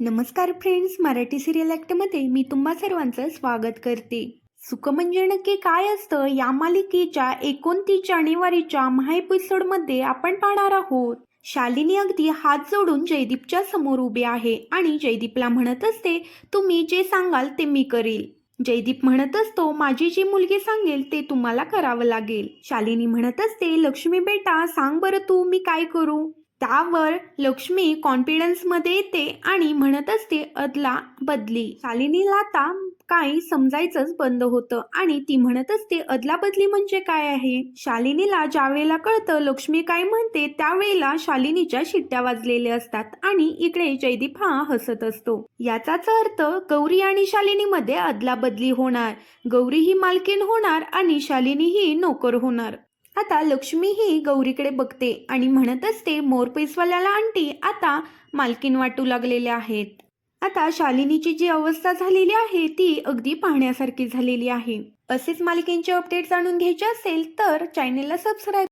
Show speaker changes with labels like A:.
A: नमस्कार friends Marathi serial ॲक्टमध्ये मी तुम्हा सर्वांचं स्वागत करते. सुख म्हणजे नक्की काय असतं या मालिकेच्या एकोणतीस जानेवारीच्या महा एपिसोडमध्ये आपण पाहणार आहोत. शालिनी अगदी हात जोडून जयदीपच्या समोर उभे आहे आणि जयदीपला म्हणत असते तुम्ही जे सांगाल ते मी करेल. जयदीप म्हणत असतो माझी जी मुलगी सांगेल ते तुम्हाला करावं लागेल. शालिनी म्हणत असते लक्ष्मी बेटा सांग बरं तू मी काय करू? त्यावर लक्ष्मी कॉन्फिडन्समध्ये येते आणि म्हणत असते अदला बदली. शालिनीला आता काही समजायचंच बंद होतं आणि ती म्हणत असते अदला बदली म्हणजे काय आहे? शालिनीला ज्या वेळेला कळतं लक्ष्मी काय म्हणते त्यावेळेला शालिनीच्या शिट्ट्या वाजलेल्या असतात आणि इकडे जयदीप हा हसत असतो. याचाच अर्थ गौरी आणि शालिनीमध्ये अदला बदली होणार. गौरी ही मालकीन होणार आणि शालिनी ही नोकर होणार. आता लक्ष्मी ही गौरीकडे बघते आणि म्हणत असते मोरपेसवाल्याला आंटी आता मालकीन वाटू लागलेल्या आहेत. आता शालिनीची जी अवस्था झालेली आहे ती अगदी पाहण्यासारखी झालेली आहे. असेच मालिकेंचे अपडेट जाणून घ्यायचे असेल तर चॅनेलला सबस्क्राईब